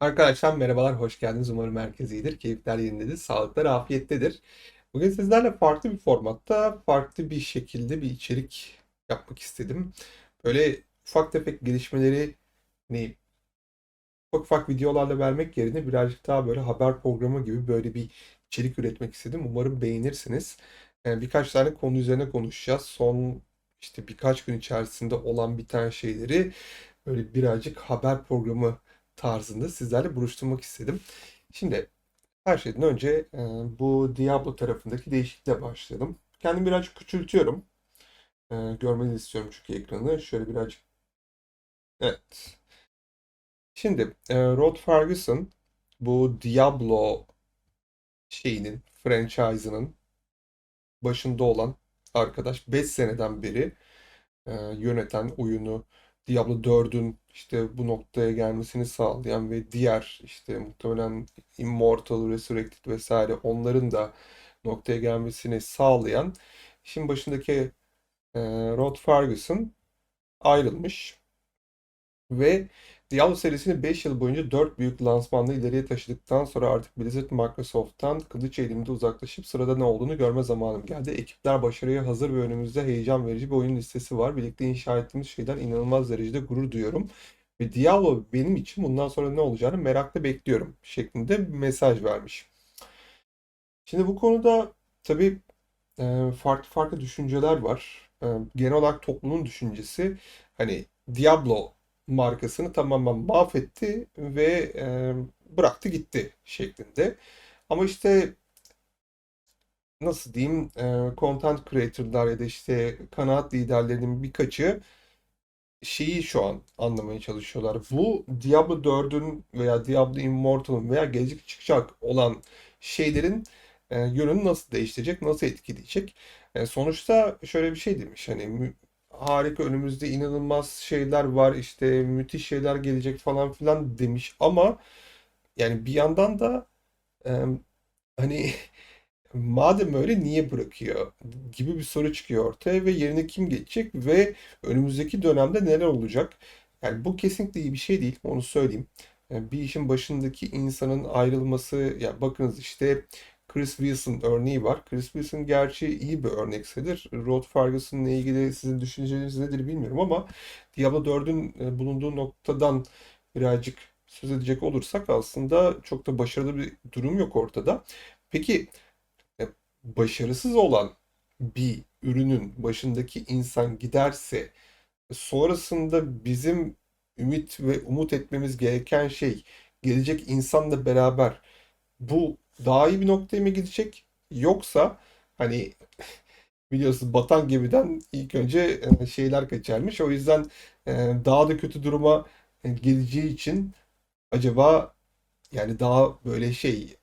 Arkadaşlar merhabalar, hoş geldiniz. Umarım herkes iyidir, keyifler yerindedir, sağlıklar afiyettedir. Bugün sizlerle farklı bir formatta, farklı bir şekilde bir içerik yapmak istedim. Böyle ufak tefek gelişmeleri ne ufak ufak videolarla vermek yerine birazcık daha böyle haber programı gibi böyle bir içerik üretmek istedim. Umarım beğenirsiniz. Ee, birkaç tane konu üzerine konuşacağız. Son işte birkaç gün içerisinde olan biten şeyleri böyle birazcık haber programı tarzında sizlerle buluşturmak istedim. Şimdi her şeyden önce e, bu Diablo tarafındaki değişiklikle başlayalım. Kendimi birazcık küçültüyorum. E, görmenizi istiyorum çünkü ekranı. Şöyle birazcık. Evet. Şimdi e, Rod Ferguson bu Diablo şeyinin, franchise'ının başında olan arkadaş 5 seneden beri yöneten oyunu Diablo 4'ün işte bu noktaya gelmesini sağlayan ve diğer işte muhtemelen Immortal, Resurrected vesaire onların da noktaya gelmesini sağlayan işin başındaki e, Rod Ferguson ayrılmış ve Diablo serisini 5 yıl boyunca 4 büyük lansmanla ileriye taşıdıktan sonra artık Blizzard Microsoft'tan kılıç elimde uzaklaşıp sırada ne olduğunu görme zamanım geldi. Ekipler başarıya hazır ve önümüzde heyecan verici bir oyun listesi var. Birlikte inşa ettiğimiz şeyden inanılmaz derecede gurur duyuyorum. Ve Diablo benim için bundan sonra ne olacağını merakla bekliyorum şeklinde bir mesaj vermiş. Şimdi bu konuda tabii e, farklı farklı düşünceler var. E, genel olarak toplumun düşüncesi hani Diablo markasını tamamen mahvetti ve e, bıraktı gitti şeklinde. Ama işte nasıl diyeyim e, content creator'lar ya da işte kanaat liderlerinin birkaçı şeyi şu an anlamaya çalışıyorlar. Bu Diablo 4'ün veya Diablo Immortal'ın veya gelecek çıkacak olan şeylerin e, yönünü nasıl değiştirecek, nasıl etkileyecek? E, sonuçta şöyle bir şey demiş hani harika önümüzde inanılmaz şeyler var işte müthiş şeyler gelecek falan filan demiş ama yani bir yandan da e, hani Madem öyle niye bırakıyor gibi bir soru çıkıyor ortaya ve yerine kim geçecek ve önümüzdeki dönemde neler olacak? Yani bu kesinlikle iyi bir şey değil, onu söyleyeyim. Yani bir işin başındaki insanın ayrılması, ya bakınız işte Chris Wilson örneği var. Chris Wilson gerçi iyi bir örnek sayılır. Rod Ferguson'la ilgili sizin düşünceleriniz nedir bilmiyorum ama Diablo 4'ün e, bulunduğu noktadan birazcık söz edecek olursak aslında çok da başarılı bir durum yok ortada. Peki e, başarısız olan bir ürünün başındaki insan giderse sonrasında bizim ümit ve umut etmemiz gereken şey gelecek insanla beraber bu daha iyi bir noktaya mı gidecek yoksa hani biliyorsunuz batan gemiden ilk önce e, şeyler kaçarmış. O yüzden e, daha da kötü duruma e, geleceği için acaba yani daha böyle şey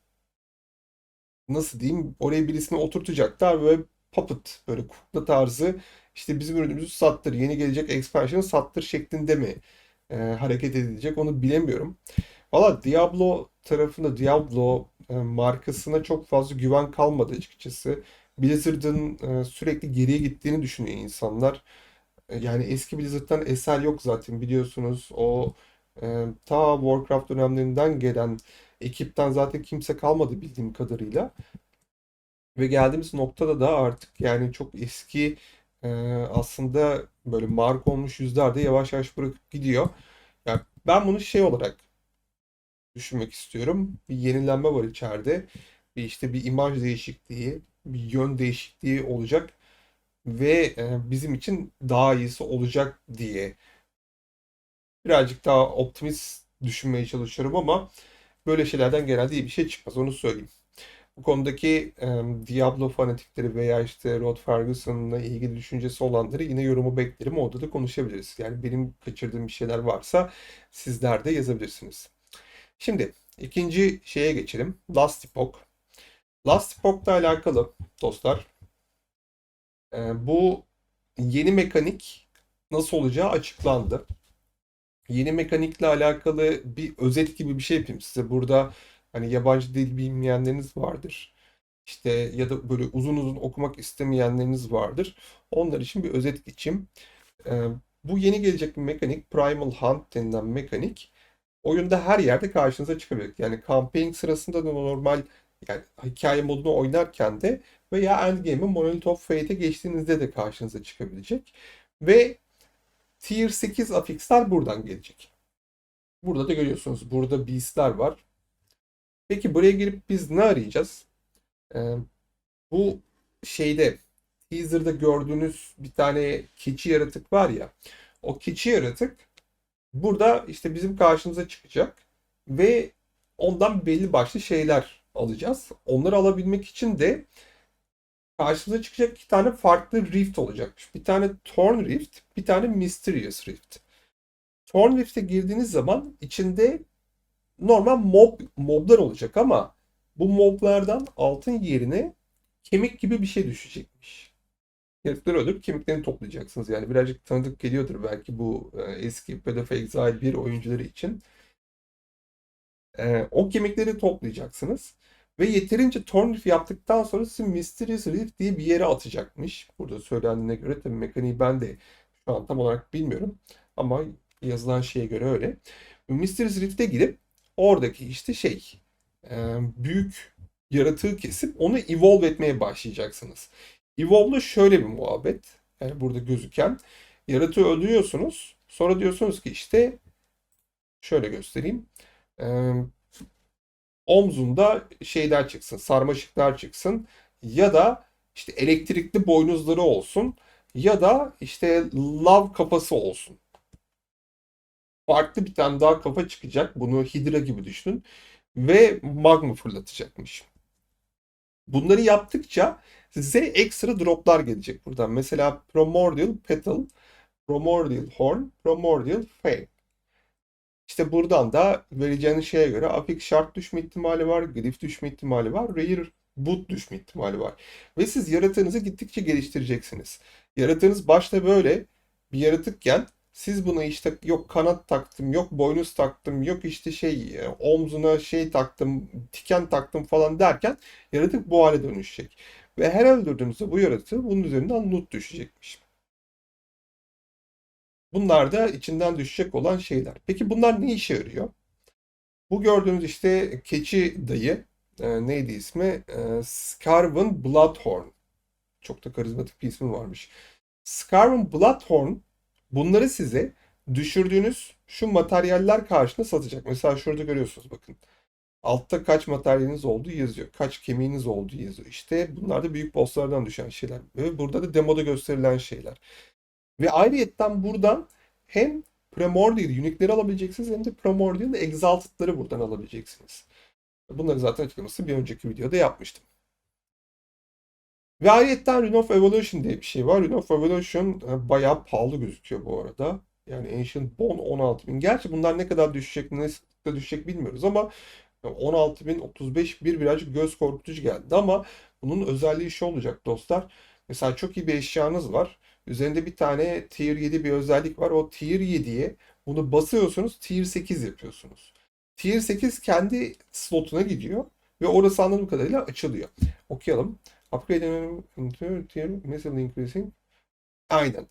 nasıl diyeyim oraya birisini oturtacaklar böyle puppet böyle kukla tarzı işte bizim ürünümüzü sattır yeni gelecek expansion'ı sattır şeklinde mi e, hareket edilecek onu bilemiyorum. Valla Diablo tarafında Diablo markasına çok fazla güven kalmadı açıkçası. Blizzard'ın e, sürekli geriye gittiğini düşünüyor insanlar. E, yani eski Blizzard'dan eser yok zaten biliyorsunuz. O e, ta Warcraft dönemlerinden gelen ekipten zaten kimse kalmadı bildiğim kadarıyla. Ve geldiğimiz noktada da artık yani çok eski e, aslında böyle marka olmuş yüzler de yavaş yavaş bırakıp gidiyor. Yani ben bunu şey olarak düşünmek istiyorum. Bir yenilenme var içeride. Bir işte bir imaj değişikliği, bir yön değişikliği olacak ve e, bizim için daha iyisi olacak diye birazcık daha optimist düşünmeye çalışıyorum ama böyle şeylerden genelde iyi bir şey çıkmaz onu söyleyeyim. Bu konudaki e, Diablo fanatikleri veya işte Rod Ferguson'la ilgili düşüncesi olanları yine yorumu beklerim. Orada da konuşabiliriz. Yani benim kaçırdığım bir şeyler varsa sizler de yazabilirsiniz. Şimdi ikinci şeye geçelim. Last Epoch. Last Epoch'la alakalı dostlar e, bu yeni mekanik nasıl olacağı açıklandı. Yeni mekanikle alakalı bir özet gibi bir şey yapayım size. Burada hani yabancı dil bilmeyenleriniz vardır. İşte ya da böyle uzun uzun okumak istemeyenleriniz vardır. Onlar için bir özet geçeyim. E, bu yeni gelecek bir mekanik Primal Hunt denilen mekanik oyunda her yerde karşınıza çıkabilir. Yani campaign sırasında da normal yani hikaye modunu oynarken de veya endgame'in Monolith of Fate'e geçtiğinizde de karşınıza çıkabilecek. Ve Tier 8 afixler buradan gelecek. Burada da görüyorsunuz. Burada beast'ler var. Peki buraya girip biz ne arayacağız? Ee, bu şeyde teaser'da gördüğünüz bir tane keçi yaratık var ya. O keçi yaratık burada işte bizim karşımıza çıkacak ve ondan belli başlı şeyler alacağız. Onları alabilmek için de karşımıza çıkacak iki tane farklı rift olacakmış. Bir tane Thorn Rift, bir tane Mysterious Rift. Thorn Rift'e girdiğiniz zaman içinde normal mob moblar olacak ama bu moblardan altın yerine kemik gibi bir şey düşecekmiş. Herifleri öldürüp kemiklerini toplayacaksınız. Yani birazcık tanıdık geliyordur belki bu e, eski Path of Exile 1 oyuncuları için. E, o kemikleri toplayacaksınız. Ve yeterince Torn Rift yaptıktan sonra sizi Mysterious Rift diye bir yere atacakmış. Burada söylendiğine göre tabii mekaniği ben de şu an tam olarak bilmiyorum. Ama yazılan şeye göre öyle. Mysterious Rift'e girip oradaki işte şey e, büyük yaratığı kesip onu evolve etmeye başlayacaksınız. Evolve'da şöyle bir muhabbet. Yani burada gözüken yaratığı öldürüyorsunuz. Sonra diyorsunuz ki işte şöyle göstereyim. E, omzunda şeyler çıksın, sarmaşıklar çıksın ya da işte elektrikli boynuzları olsun ya da işte lav kafası olsun. Farklı bir tane daha kafa çıkacak. Bunu Hydra gibi düşünün. Ve magma fırlatacakmış. Bunları yaptıkça size ekstra droplar gelecek buradan. Mesela Primordial Petal, Primordial Horn, Primordial Fang. İşte buradan da vereceğiniz şeye göre Afik Shard düşme ihtimali var, Glyph düşme ihtimali var, Rare Boot düşme ihtimali var. Ve siz yaratığınızı gittikçe geliştireceksiniz. Yaratığınız başta böyle bir yaratıkken siz buna işte yok kanat taktım, yok boynuz taktım, yok işte şey e, omzuna şey taktım, tiken taktım falan derken yaratık bu hale dönüşecek. Ve her öldürdüğünüzde bu yaratığı bunun üzerinden loot düşecekmiş. Bunlar da içinden düşecek olan şeyler. Peki bunlar ne işe yarıyor? Bu gördüğünüz işte keçi dayı e, neydi ismi? E, Scarven Bloodhorn. Çok da karizmatik bir ismi varmış. Scarven Bloodhorn bunları size düşürdüğünüz şu materyaller karşına satacak. Mesela şurada görüyorsunuz bakın. Altta kaç materyaliniz olduğu yazıyor. Kaç kemiğiniz olduğu yazıyor. İşte bunlar da büyük bosslardan düşen şeyler. Ve burada da demoda gösterilen şeyler. Ve ayrıyetten buradan hem Primordial Unique'leri alabileceksiniz hem de Primordial Exalted'ları buradan alabileceksiniz. Bunları zaten açıklaması bir önceki videoda yapmıştım. Ve ayrıyetten Rune of Evolution diye bir şey var. Rune of Evolution e, bayağı pahalı gözüküyor bu arada. Yani Ancient Bone 16.000. Gerçi bunlar ne kadar düşecek, ne sıklıkla düşecek bilmiyoruz ama 16.000, 35 bir birazcık göz korkutucu geldi ama bunun özelliği şu olacak dostlar. Mesela çok iyi bir eşyanız var. Üzerinde bir tane Tier 7 bir özellik var. O Tier 7'ye bunu basıyorsunuz Tier 8 yapıyorsunuz. Tier 8 kendi slotuna gidiyor ve orası anladığım kadarıyla açılıyor. Okuyalım. Upgrade into tier massively increasing. Aynen.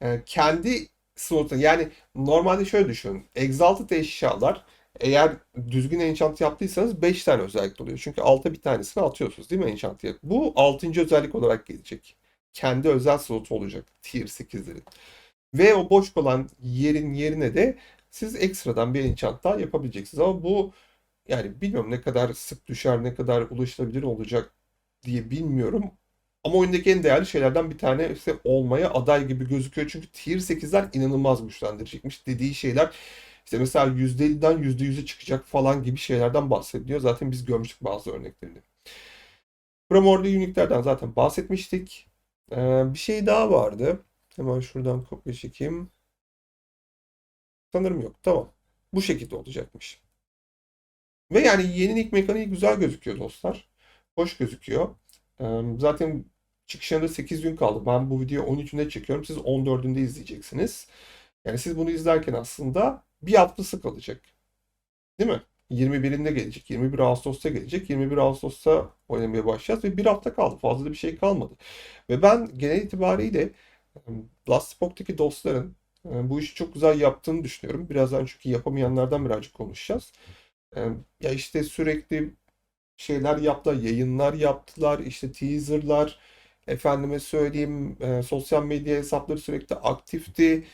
Yani kendi slotuna yani normalde şöyle düşünün. Exalted eşyalar eğer düzgün enchant yaptıysanız 5 tane özellik oluyor. Çünkü alta bir tanesini atıyorsunuz değil mi enchant Bu 6. özellik olarak gelecek kendi özel slotu olacak tier 8'lerin. Ve o boş kalan yerin yerine de siz ekstradan bir enchant daha yapabileceksiniz. Ama bu yani bilmiyorum ne kadar sık düşer, ne kadar ulaşılabilir olacak diye bilmiyorum. Ama oyundaki en değerli şeylerden bir tane işte olmaya aday gibi gözüküyor. Çünkü tier 8'ler inanılmaz güçlendirecekmiş. Dediği şeyler işte mesela %50'den %100'e çıkacak falan gibi şeylerden bahsediyor. Zaten biz görmüştük bazı örneklerini. Primordial Unique'lerden zaten bahsetmiştik. Ee, bir şey daha vardı. Hemen şuradan kopya çekeyim. Sanırım yok. Tamam. Bu şekilde olacakmış. Ve yani yenilik mekaniği güzel gözüküyor dostlar. Hoş gözüküyor. Ee, zaten çıkışında 8 gün kaldı. Ben bu videoyu 13'ünde çekiyorum. Siz 14'ünde izleyeceksiniz. Yani siz bunu izlerken aslında bir haftası kalacak. Değil mi? 21'inde gelecek. 21 Ağustos'ta gelecek. 21 Ağustos'ta oynamaya başlayacağız ve bir hafta kaldı. Fazla bir şey kalmadı. Ve ben genel itibariyle Last Spoke'daki dostların bu işi çok güzel yaptığını düşünüyorum. Birazdan çünkü yapamayanlardan birazcık konuşacağız. Ya işte sürekli şeyler yaptılar, yayınlar yaptılar, işte teaserlar, efendime söyleyeyim sosyal medya hesapları sürekli aktifti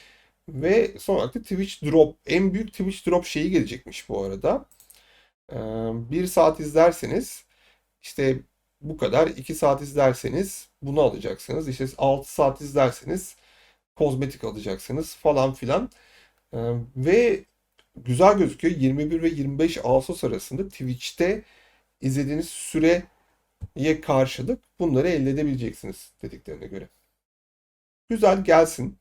ve son olarak da Twitch Drop, en büyük Twitch Drop şeyi gelecekmiş bu arada. E, bir saat izlerseniz işte bu kadar, iki saat izlerseniz bunu alacaksınız, işte 6 saat izlerseniz kozmetik alacaksınız falan filan. E, ve güzel gözüküyor. 21 ve 25 Ağustos arasında Twitch'te izlediğiniz süreye karşılık bunları elde edebileceksiniz dediklerine göre. Güzel gelsin.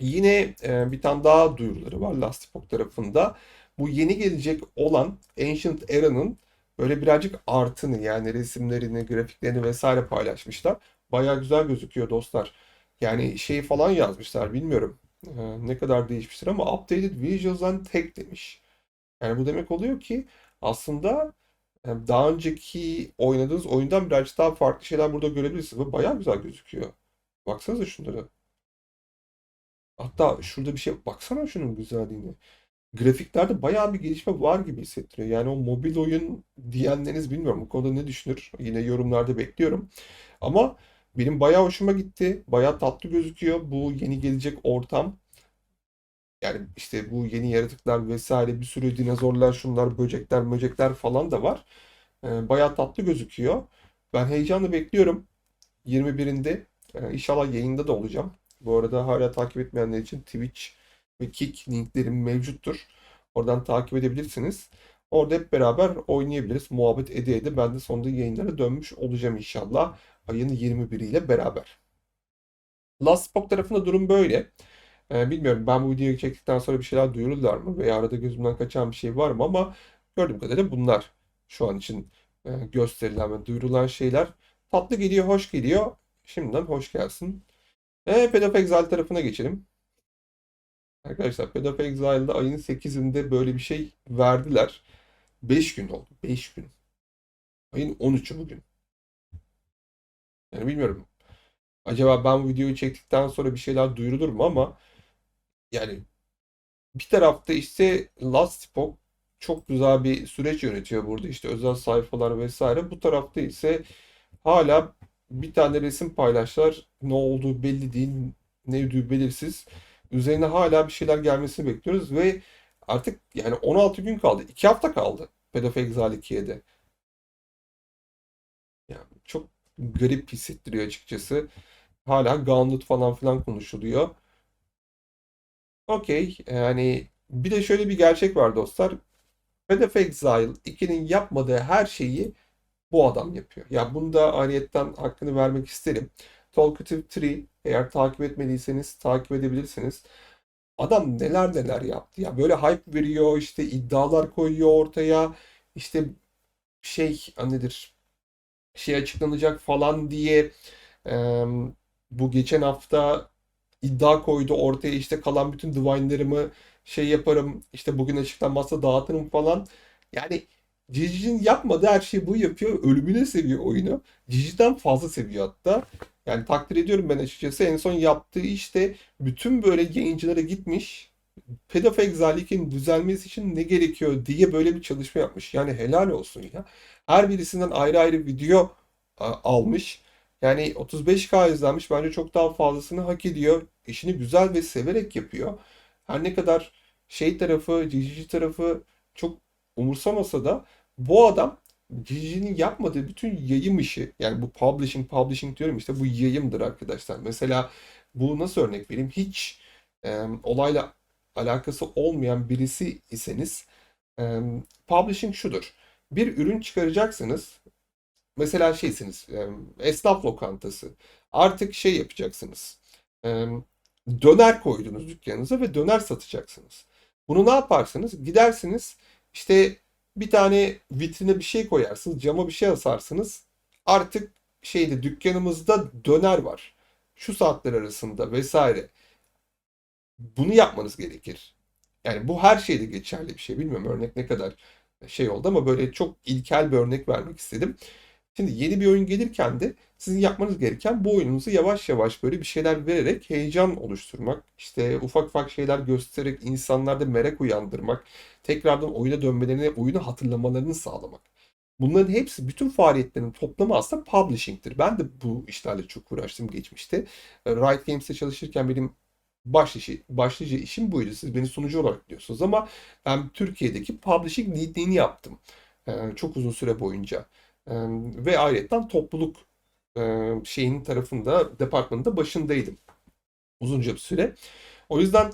Yine e, bir tane daha duyuruları var Lastipok tarafında. Bu yeni gelecek olan Ancient Era'nın böyle birazcık artını yani resimlerini, grafiklerini vesaire paylaşmışlar. Baya güzel gözüküyor dostlar. Yani şey falan yazmışlar bilmiyorum e, ne kadar değişmiştir ama Updated Visuals and Tech demiş. Yani bu demek oluyor ki aslında yani daha önceki oynadığınız oyundan birazcık daha farklı şeyler burada görebilirsiniz ve bayağı güzel gözüküyor. Baksanıza şunlara. Hatta şurada bir şey baksana şunun güzelliğine. Grafiklerde bayağı bir gelişme var gibi hissettiriyor. Yani o mobil oyun diyenleriniz bilmiyorum bu konuda ne düşünür? Yine yorumlarda bekliyorum. Ama benim bayağı hoşuma gitti. Bayağı tatlı gözüküyor bu yeni gelecek ortam. Yani işte bu yeni yaratıklar vesaire bir sürü dinozorlar, şunlar, böcekler, böcekler falan da var. Ee, bayağı tatlı gözüküyor. Ben heyecanla bekliyorum. 21'inde ee, inşallah yayında da olacağım. Bu arada hala takip etmeyenler için Twitch ve Kick linklerim mevcuttur. Oradan takip edebilirsiniz. Orada hep beraber oynayabiliriz. Muhabbet ede ede ben de sonunda yayınlara dönmüş olacağım inşallah. Ayın 21 ile beraber. Last Spock tarafında durum böyle. Ee, bilmiyorum ben bu videoyu çektikten sonra bir şeyler duyururlar mı veya arada gözümden kaçan bir şey var mı ama gördüğüm kadarıyla bunlar şu an için e, gösterilen ve duyurulan şeyler. Tatlı geliyor, hoş geliyor. Şimdiden hoş gelsin. E, Path of tarafına geçelim. Arkadaşlar Path of ayın 8'inde böyle bir şey verdiler. 5 gün oldu. 5 gün. Ayın 13'ü bugün. Yani bilmiyorum. Acaba ben bu videoyu çektikten sonra bir şeyler duyurulur mu ama yani bir tarafta işte Lastipok çok güzel bir süreç yönetiyor burada. İşte özel sayfalar vesaire. Bu tarafta ise hala bir tane resim paylaştılar. Ne olduğu belli değil, ne olduğu belirsiz. Üzerine hala bir şeyler gelmesini bekliyoruz ve artık yani 16 gün kaldı. 2 hafta kaldı Pedofil Exile 2'ye de. Yani çok garip hissettiriyor açıkçası. Hala Gauntlet falan filan konuşuluyor. Okey. Yani bir de şöyle bir gerçek var dostlar. Path of Exile 2'nin yapmadığı her şeyi bu adam yapıyor. Ya bunu da ayrıyetten hakkını vermek isterim. Talkative Tree eğer takip etmediyseniz takip edebilirsiniz. Adam neler neler yaptı ya. Böyle hype veriyor işte iddialar koyuyor ortaya. İşte şey nedir şey açıklanacak falan diye e, bu geçen hafta iddia koydu ortaya işte kalan bütün divine'larımı şey yaparım işte bugün açıklanmazsa dağıtırım falan. Yani Cici'nin yapmadığı her şeyi bu yapıyor. Ölümüne seviyor oyunu. Cici'den fazla seviyor hatta. Yani takdir ediyorum ben açıkçası. En son yaptığı işte bütün böyle yayıncılara gitmiş. Path of Exile 2'nin düzelmesi için ne gerekiyor diye böyle bir çalışma yapmış. Yani helal olsun ya. Her birisinden ayrı ayrı video almış. Yani 35K izlenmiş. Bence çok daha fazlasını hak ediyor. İşini güzel ve severek yapıyor. Her ne kadar şey tarafı, GG tarafı çok umursamasa da bu adam GG'nin yapmadığı bütün yayım işi yani bu publishing publishing diyorum işte bu yayımdır arkadaşlar. Mesela bu nasıl örnek vereyim? Hiç e, olayla alakası olmayan birisi iseniz e, publishing şudur. Bir ürün çıkaracaksınız. Mesela şeysiniz e, esnaf lokantası. Artık şey yapacaksınız. E, döner koydunuz dükkanınıza ve döner satacaksınız. Bunu ne yaparsınız? Gidersiniz işte bir tane vitrine bir şey koyarsınız, cama bir şey asarsınız. Artık şeyde dükkanımızda döner var. Şu saatler arasında vesaire. Bunu yapmanız gerekir. Yani bu her şeyde geçerli bir şey. Bilmiyorum örnek ne kadar şey oldu ama böyle çok ilkel bir örnek vermek istedim. Şimdi yeni bir oyun gelirken de sizin yapmanız gereken bu oyununuzu yavaş yavaş böyle bir şeyler vererek heyecan oluşturmak, işte ufak ufak şeyler göstererek insanlarda merak uyandırmak, tekrardan oyuna dönmelerini, oyunu hatırlamalarını sağlamak. Bunların hepsi, bütün faaliyetlerin toplamı aslında publishing'tir. Ben de bu işlerle çok uğraştım geçmişte. Riot Games'te çalışırken benim başlıca, başlıca işim buydu. Siz beni sunucu olarak biliyorsunuz ama ben Türkiye'deki publishing leadliğini yaptım. Ee, çok uzun süre boyunca. Ve ayrıca topluluk şeyin tarafında, departmanında başındaydım. Uzunca bir süre. O yüzden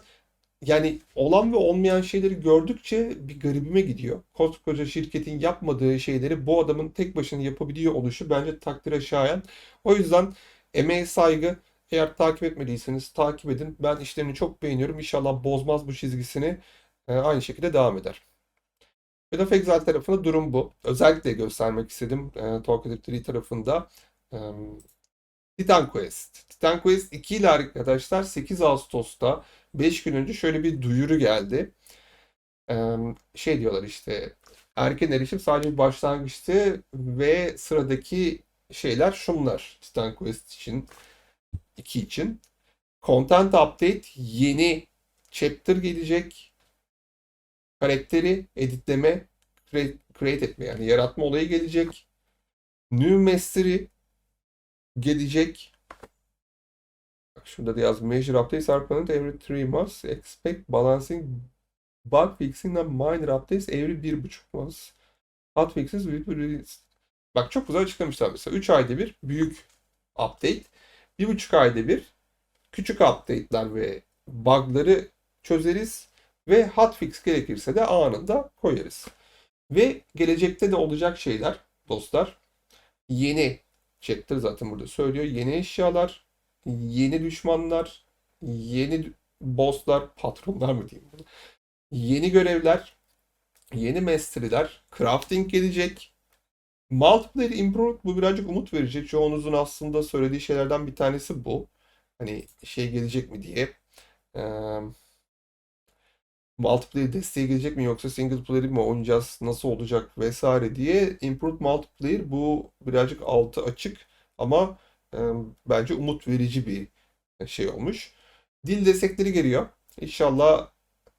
yani olan ve olmayan şeyleri gördükçe bir garibime gidiyor. Koskoca şirketin yapmadığı şeyleri bu adamın tek başına yapabiliyor oluşu bence takdire şayan. O yüzden emeğe saygı. Eğer takip etmediyseniz takip edin. Ben işlerini çok beğeniyorum. İnşallah bozmaz bu çizgisini. Aynı şekilde devam eder. Of Exile tarafında durum bu. Özellikle göstermek istedim e, Talkative 3 tarafında. E, Titan Quest. Titan Quest 2 ile arkadaşlar 8 Ağustos'ta 5 gün önce şöyle bir duyuru geldi. E, şey diyorlar işte erken erişim sadece bir başlangıçtı ve sıradaki şeyler şunlar. Titan Quest için 2 için. Content Update yeni chapter gelecek karakteri editleme, create, create etme yani yaratma olayı gelecek. New Mastery gelecek. Bak şurada da yaz. Major updates are planned every 3 months. Expect balancing bug fixing and minor updates every 1.5 months. Hot fixes will be released. Bak çok güzel açıklamışlar mesela. 3 ayda bir büyük update. 1.5 ayda bir küçük update'ler ve bug'ları çözeriz ve hotfix gerekirse de anında koyarız. Ve gelecekte de olacak şeyler dostlar. Yeni chapter zaten burada söylüyor. Yeni eşyalar, yeni düşmanlar, yeni bosslar, patronlar mı diyeyim bunu. Yeni görevler, yeni mastery'ler, crafting gelecek. Multiplayer improvement bu birazcık umut verici. Çoğunuzun aslında söylediği şeylerden bir tanesi bu. Hani şey gelecek mi diye. Ee, multiplayer desteği gelecek mi yoksa single player'i mi oynayacağız, nasıl olacak vesaire diye Improved Multiplayer bu birazcık altı açık ama e, bence umut verici bir şey olmuş. Dil destekleri geliyor. İnşallah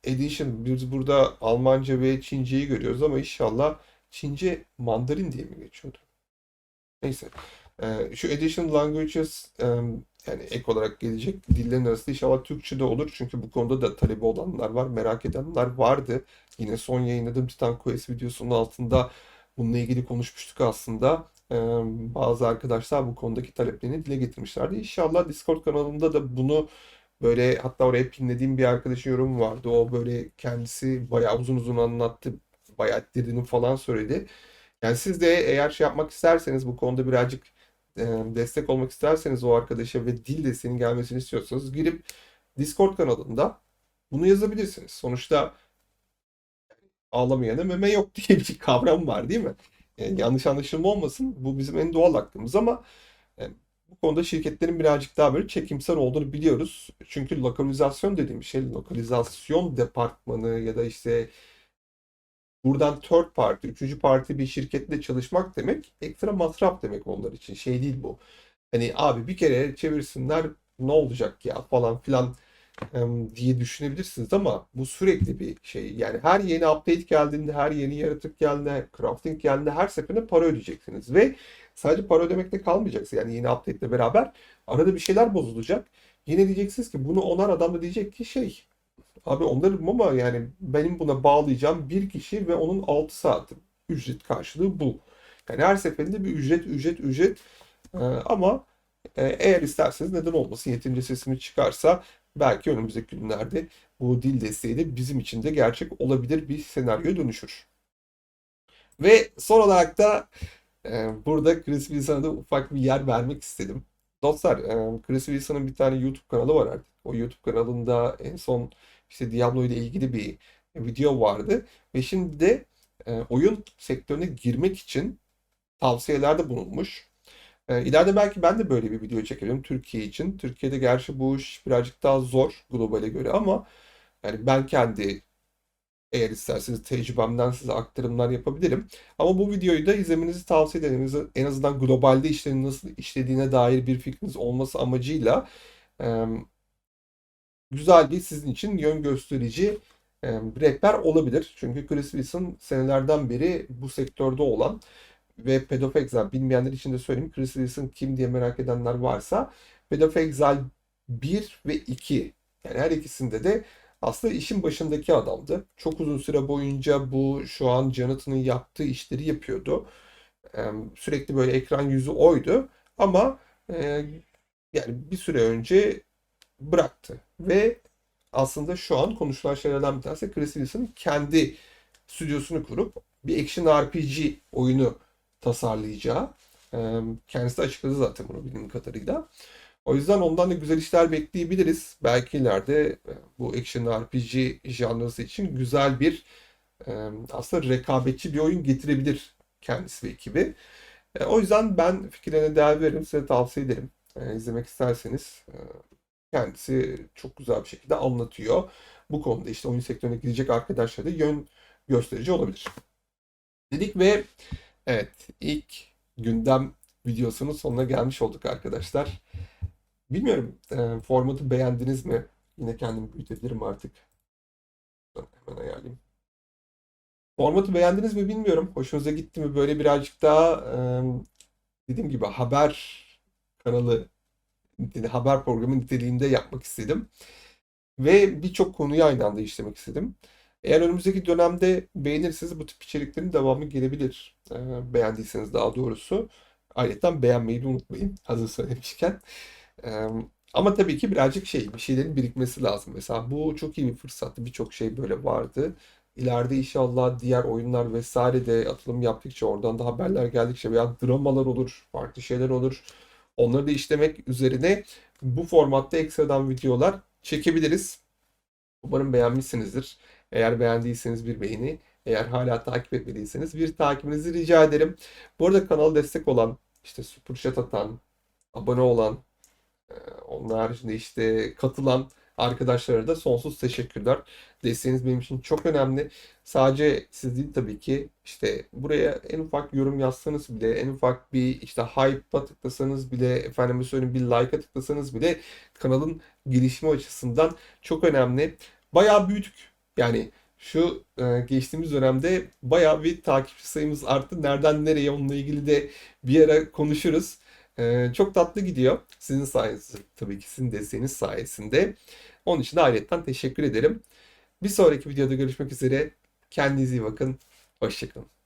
Edition biz burada Almanca ve Çince'yi görüyoruz ama inşallah Çince Mandarin diye mi geçiyordu? Neyse. Ee, şu Edition Languages e, yani ek olarak gelecek dillerin arasında inşallah Türkçe de olur. Çünkü bu konuda da talebi olanlar var, merak edenler vardı. Yine son yayınladığım Titan Quest videosunun altında bununla ilgili konuşmuştuk aslında. Ee, bazı arkadaşlar bu konudaki taleplerini dile getirmişlerdi. İnşallah Discord kanalında da bunu böyle hatta oraya pinlediğim bir arkadaşın yorumu vardı. O böyle kendisi bayağı uzun uzun anlattı. Bayağı ettirdiğini falan söyledi. Yani siz de eğer şey yapmak isterseniz bu konuda birazcık destek olmak isterseniz o arkadaşa ve dil desteğinin gelmesini istiyorsanız girip Discord kanalında bunu yazabilirsiniz. Sonuçta ağlamayana meme yok diye bir kavram var değil mi? Yani yanlış anlaşılma olmasın. Bu bizim en doğal hakkımız ama yani bu konuda şirketlerin birazcık daha böyle çekimsel olduğunu biliyoruz. Çünkü lokalizasyon dediğim şey lokalizasyon departmanı ya da işte buradan third party, üçüncü parti bir şirketle çalışmak demek ekstra masraf demek onlar için. Şey değil bu. Hani abi bir kere çevirsinler ne olacak ya falan filan diye düşünebilirsiniz ama bu sürekli bir şey. Yani her yeni update geldiğinde, her yeni yaratık geldiğinde, crafting geldiğinde her seferinde para ödeyeceksiniz. Ve sadece para ödemekte kalmayacaksınız. Yani yeni update ile beraber arada bir şeyler bozulacak. Yine diyeceksiniz ki bunu onar adam da diyecek ki şey Abi onlarım ama yani benim buna bağlayacağım bir kişi ve onun 6 saati ücret karşılığı bu. Yani her seferinde bir ücret, ücret, ücret. Ee, ama e, eğer isterseniz neden olmasın yeterince sesimi çıkarsa belki önümüzdeki günlerde bu dil desteği de bizim için de gerçek olabilir bir senaryo dönüşür. Ve son olarak da e, burada Chris Wilson'a da ufak bir yer vermek istedim. Dostlar, e, Chris Wilson'ın bir tane YouTube kanalı var artık. O YouTube kanalında en son işte Diablo ile ilgili bir video vardı. Ve şimdi de e, oyun sektörüne girmek için tavsiyelerde bulunmuş. E, ileride belki ben de böyle bir video çekerim Türkiye için. Türkiye'de gerçi bu iş birazcık daha zor globale göre ama yani ben kendi Eğer isterseniz tecrübemden size aktarımlar yapabilirim. Ama bu videoyu da izlemenizi tavsiye ederim. En azı- En azından globalde işlerin nasıl işlediğine dair bir fikriniz olması amacıyla e, güzel bir sizin için yön gösterici e, rehber olabilir. Çünkü Chris Wilson senelerden beri bu sektörde olan ve Pedofexal bilmeyenler için de söyleyeyim. Chris Wilson kim diye merak edenler varsa Pedofexal 1 ve 2 yani her ikisinde de aslında işin başındaki adamdı. Çok uzun süre boyunca bu şu an Jonathan'ın yaptığı işleri yapıyordu. Sürekli böyle ekran yüzü oydu. Ama yani bir süre önce bıraktı. Ve aslında şu an konuşulan şeylerden bir tanesi Chris Wilson kendi stüdyosunu kurup bir action RPG oyunu tasarlayacağı. Kendisi açıkladı zaten bunu bildiğim kadarıyla. O yüzden ondan da güzel işler bekleyebiliriz. Belki ileride bu action RPG janrası için güzel bir aslında rekabetçi bir oyun getirebilir kendisi ve ekibi. O yüzden ben fikirlerine değer veririm. Size tavsiye ederim. İzlemek isterseniz kendisi çok güzel bir şekilde anlatıyor. Bu konuda işte oyun sektörüne gidecek arkadaşlara da yön gösterici olabilir. Dedik ve evet ilk gündem videosunun sonuna gelmiş olduk arkadaşlar. Bilmiyorum e, formatı beğendiniz mi? Yine kendimi büyütebilirim artık. Hemen ayarlayayım. Formatı beğendiniz mi bilmiyorum. Hoşunuza gitti mi? Böyle birazcık daha e, dediğim gibi haber kanalı, haber programı niteliğinde yapmak istedim. Ve birçok konuyu aynı anda işlemek istedim. Eğer önümüzdeki dönemde beğenirseniz bu tip içeriklerin devamı gelebilir. E, beğendiyseniz daha doğrusu. Ayrıca beğenmeyi de unutmayın. Hazır söylemişken. Ee, ama tabii ki birazcık şey, bir şeylerin birikmesi lazım. Mesela bu çok iyi bir fırsattı. Birçok şey böyle vardı. İleride inşallah diğer oyunlar vesaire de atılım yaptıkça, oradan da haberler geldikçe veya dramalar olur, farklı şeyler olur. Onları da işlemek üzerine bu formatta ekstradan videolar çekebiliriz. Umarım beğenmişsinizdir. Eğer beğendiyseniz bir beğeni, eğer hala takip etmediyseniz bir takibinizi rica ederim. Bu arada kanala destek olan, işte super chat atan, abone olan, onun haricinde işte katılan arkadaşlara da sonsuz teşekkürler. Desteğiniz benim için çok önemli. Sadece siz değil tabii ki işte buraya en ufak yorum yazsanız bile, en ufak bir işte hype'a tıklasanız bile, efendime söyleyeyim bir like'a tıklasanız bile kanalın gelişimi açısından çok önemli. Bayağı büyüdük. Yani şu e, geçtiğimiz dönemde bayağı bir takipçi sayımız arttı. Nereden nereye onunla ilgili de bir ara konuşuruz. Ee, çok tatlı gidiyor. Sizin sayenizde tabii ki sizin desteğiniz sayesinde. Onun için de ayrıca teşekkür ederim. Bir sonraki videoda görüşmek üzere. Kendinize iyi bakın. Hoşçakalın.